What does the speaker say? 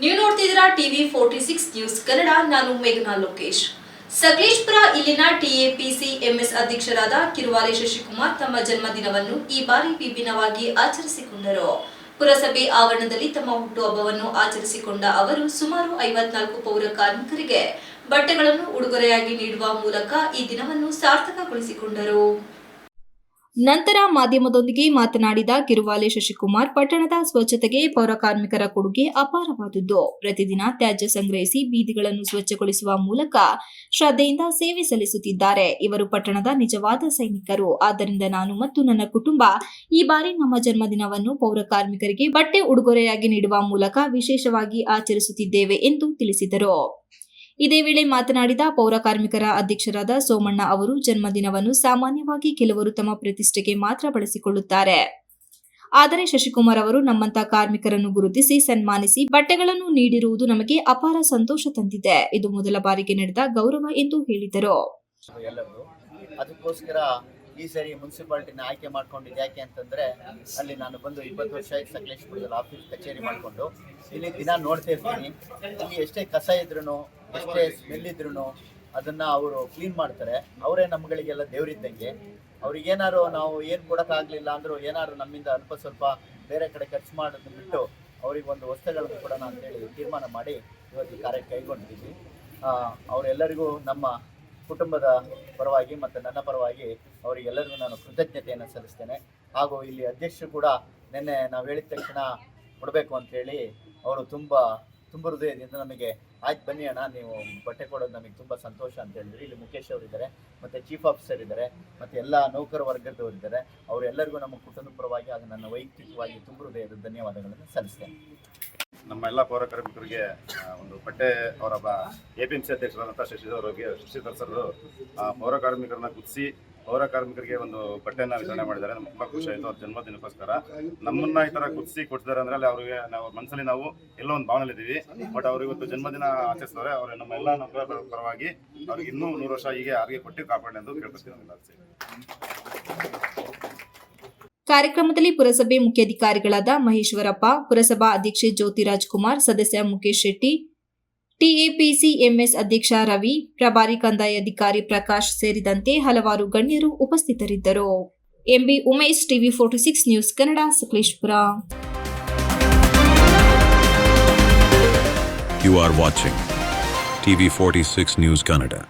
ನೀವು ನೋಡ್ತಿದ್ದೀರಾ TV forty six news Kannada, ನಾನು ಮೇಘನಾ ಲೋಕೇಶ್. ಸಕಲೇಶ್ಪುರ ಇಲ್ಲಿನ ಟಿಎಪಿಸಿ ಎಂಎಸ್ ಅಧ್ಯಕ್ಷರಾದ ಕಿರುವಾಲೆ ಶಶಿಕುಮಾರ್ ತಮ್ಮ ಜನ್ಮದಿನವನ್ನು ಈ ಬಾರಿ ವಿಭಿನ್ನವಾಗಿ ಆಚರಿಸಿಕೊಂಡರು. ಪುರಸಭೆ ಆವರಣದಲ್ಲಿ ತಮ್ಮ ಹುಟ್ಟುಹಬ್ಬವನ್ನು ಆಚರಿಸಿಕೊಂಡ ಅವರು ಸುಮಾರು ಐವತ್ನಾಲ್ಕು ಪೌರ ಕಾರ್ಮಿಕರಿಗೆ ಬಟ್ಟೆಗಳನ್ನು ಉಡುಗೊರೆಯಾಗಿ ನೀಡುವ ಮೂಲಕ ಈ ದಿನವನ್ನು ಸಾರ್ಥಕಗೊಳಿಸಿಕೊಂಡರು. ನಂತರ ಮಾಧ್ಯಮದೊಂದಿಗೆ ಮಾತನಾಡಿದ ಕಿರುವಾಲೆ ಶಶಿಕುಮಾರ್ ಪಟ್ಟಣದ ಸ್ವಚ್ಛತೆಗೆ ಪೌರ ಕಾರ್ಮಿಕರ ಕೊಡುಗೆ ಅಪಾರವಾದುದು ಪ್ರತಿದಿನ ತ್ಯಾಜ್ಯ ಸಂಗ್ರಹಿಸಿ ಬೀದಿಗಳನ್ನು ಸ್ವಚ್ಛಗೊಳಿಸುವ ಮೂಲಕ ಶ್ರದ್ಧೆಯಿಂದ ಸೇವೆ ಸಲ್ಲಿಸುತ್ತಿದ್ದಾರೆ. ಇವರು ಪಟ್ಟಣದ ನಿಜವಾದ ಸೈನಿಕರು. ಆದ್ದರಿಂದ ನಾನು ಮತ್ತು ನನ್ನ ಕುಟುಂಬ ಈ ಬಾರಿ ನಮ್ಮ ಜನ್ಮದಿನವನ್ನು ಪೌರ ಕಾರ್ಮಿಕರಿಗೆ ಬಟ್ಟೆ ಉಡುಗೊರೆಯಾಗಿ ನೀಡುವ ಮೂಲಕ ವಿಶೇಷವಾಗಿ ಆಚರಿಸುತ್ತಿದ್ದೇವೆ ಎಂದು ತಿಳಿಸಿದರು. ಇದೇ ವೇಳೆ ಮಾತನಾಡಿದ ಪೌರ ಕಾರ್ಮಿಕರ ಅಧ್ಯಕ್ಷರಾದ ಸೋಮಣ್ಣ ಅವರು, ಜನ್ಮದಿನವನ್ನು ಸಾಮಾನ್ಯವಾಗಿ ಕೆಲವರು ತಮ್ಮ ಪ್ರತಿಷ್ಠೆಗೆ ಮಾತ್ರ ಬಳಸಿಕೊಳ್ಳುತ್ತಾರೆ. ಆದರೆ ಶಶಿಕುಮಾರ್ ಅವರು ನಮ್ಮಂತ ಕಾರ್ಮಿಕರನ್ನು ಗುರುತಿಸಿ, ಸನ್ಮಾನಿಸಿ, ಬಟ್ಟೆಗಳನ್ನು ನೀಡಿರುವುದು ನಮಗೆ ಅಪಾರ ಸಂತೋಷ ತಂದಿದೆ. ಇದು ಮೊದಲ ಬಾರಿಗೆ ನಡೆದ ಗೌರವ ಎಂದು ಹೇಳಿದರು. ಅದಕ್ಕೋಸ್ಕರ ಈ ಸರಿ ಮುನ್ಸಿಪಾಲ್ಟಿನ ಆಯ್ಕೆ ಮಾಡ್ಕೊಂಡಿದ್ದು ಯಾಕೆ ಅಂತಂದ್ರೆ ಅಲ್ಲಿ ನಾನು ಬಂದು ಇಪ್ಪತ್ತು ವರ್ಷ ಆಯ್ತು ಸಕಲೇಶ್ಪುರದಲ್ಲಿ ಆಫೀಸ್ ಕಚೇರಿ ಮಾಡಿಕೊಂಡು. ಇಲ್ಲಿ ದಿನ ನೋಡ್ತಾ ಇರ್ತೀನಿ. ಇಲ್ಲಿ ಎಷ್ಟೇ ಕಸ ಇದ್ರು ಎಷ್ಟೇ ಸ್ಮೆಲ್ ಇದ್ರು ಅದನ್ನ ಅವರು ಕ್ಲೀನ್ ಮಾಡ್ತಾರೆ. ಅವರೇ ನಮ್ಗಳಿಗೆಲ್ಲ ದೇವರಿದ್ದಂಗೆ. ಏನಾರು ನಾವು ಏನು ಕೊಡೋಕ್ಕಾಗಲಿಲ್ಲ ಅಂದರೂ ಏನಾದ್ರು ನಮ್ಮಿಂದ ಅಲ್ಪ ಸ್ವಲ್ಪ ಬೇರೆ ಕಡೆ ಖರ್ಚು ಮಾಡೋದನ್ನ ಬಿಟ್ಟು ಅವ್ರಿಗೆ ಒಂದು ವಸ್ತುಗಳನ್ನು ಕೊಡೋಣ ಅಂತೇಳಿ ತೀರ್ಮಾನ ಮಾಡಿ ಇವತ್ತು ಕಾರ್ಯ ಕೈಗೊಂಡಿದ್ದೀವಿ. ಅವರೆಲ್ಲರಿಗೂ ನಮ್ಮ ಕುಟುಂಬದ ಪರವಾಗಿ ಮತ್ತು ನನ್ನ ಪರವಾಗಿ ಅವರಿಗೆಲ್ಲರಿಗೂ ನಾನು ಕೃತಜ್ಞತೆಯನ್ನು ಸಲ್ಲಿಸ್ತೇನೆ. ಹಾಗೂ ಇಲ್ಲಿ ಅಧ್ಯಕ್ಷರು ಕೂಡ ನಿನ್ನೆ ನಾವು ಹೇಳಿದ ತಕ್ಷಣ ಕೊಡಬೇಕು ಅಂತೇಳಿ ಅವರು ತುಂಬ ತುಂಬ ಹೃದಯದಿಂದ ನಮಗೆ, ಆಯ್ತು ಬನ್ನಿ ಅಣ್ಣ, ನೀವು ಬಟ್ಟೆ ಕೊಡೋದು ನಮಗೆ ತುಂಬ ಸಂತೋಷ ಅಂತ ಹೇಳಿದ್ರು. ಇಲ್ಲಿ ಮುಖೇಶ್ ಅವರು ಇದ್ದಾರೆ, ಮತ್ತು ಚೀಫ್ ಆಫೀಸರ್ ಇದ್ದಾರೆ, ಮತ್ತು ಎಲ್ಲ ನೌಕರ ವರ್ಗದವರು ಇದ್ದಾರೆ. ಅವರೆಲ್ಲರಿಗೂ ನಮ್ಮ ಕುಟುಂಬದ ಪರವಾಗಿ ಅದು ನನ್ನ ವೈಯಕ್ತಿಕವಾಗಿ ತುಂಬ ಹೃದಯದ ಧನ್ಯವಾದಗಳನ್ನು ಸಲ್ಲಿಸ್ತೇನೆ. ನಮ್ಮ ಎಲ್ಲ ಪೌರ ಕಾರ್ಮಿಕರಿಗೆ ಒಂದು ಪಟ್ಟೆ ಅವರ ಎ ಪಿ ಎಂ ಸಿ ಅಧ್ಯಕ್ಷರಾದಂಥ ಶಶಿಧರ್ ಅವರಿಗೆ ಶಶಿಧರ್ ಸರ್ ಪೌರ ಕಾರ್ಮಿಕರನ್ನ ಗುರ್ತಿಸಿ ಪೌರ ಕಾರ್ಮಿಕರಿಗೆ ಒಂದು ಬಟ್ಟೆಯನ್ನ ವಿತರಣೆ ಮಾಡಿದ್ದಾರೆ. ನಮ್ಗೆ ತುಂಬ ಖುಷಿ ಆಯಿತು. ಅವ್ರ ಜನ್ಮದಿನಕ್ಕೋಸ್ಕರ ನಮ್ಮನ್ನ ಈ ಥರ ಕುದಿಸಿ ಕೊಟ್ಟಿದ್ದಾರೆ ಅಂದ್ರೆ ಅಲ್ಲಿ ಅವ್ರಿಗೆ ನಾವು ಮನಸ್ಸಲ್ಲಿ ನಾವು ಎಲ್ಲೋ ಒಂದು ಭಾವನೆ ಇದ್ದೀವಿ ಬಟ್ ಅವ್ರು ಇವತ್ತು ಜನ್ಮದಿನ ಆಚರಿಸಿದ್ರೆ ಅವ್ರ ನಮ್ಮ ಎಲ್ಲ ನೌಕರರ ಪರವಾಗಿ ಅವ್ರಿಗೆ ಇನ್ನೂ ನೂರು ವರ್ಷ ಹೀಗೆ ಆರೋಗ್ಯ ಕೊಟ್ಟು ಕಾಪಾಡಿ ನಮ್ಗೆ ಸೇರಿ. ಕಾರ್ಯಕ್ರಮದಲ್ಲಿ ಪುರಸಭೆ ಮುಖ್ಯಾಧಿಕಾರಿಗಳಾದ ಮಹೇಶ್ವರಪ್ಪ, ಪುರಸಭಾ ಅಧ್ಯಕ್ಷೆ ಜ್ಯೋತಿರಾಜ್ ಕುಮಾರ್, ಸದಸ್ಯ ಮುಖೇಶ್ ಶೆಟ್ಟಿ, ಟಿಎಪಿಸಿ ಎಂಎಸ್ ಅಧ್ಯಕ್ಷ ರವಿ, ಪ್ರಭಾರಿ ಕಂದಾಯ ಅಧಿಕಾರಿ ಪ್ರಕಾಶ್ ಸೇರಿದಂತೆ ಹಲವಾರು ಗಣ್ಯರು ಉಪಸ್ಥಿತರಿದ್ದರು MB Umesh, TV forty six news Kannada, Sakleshpur You are watching TV46 News Canada.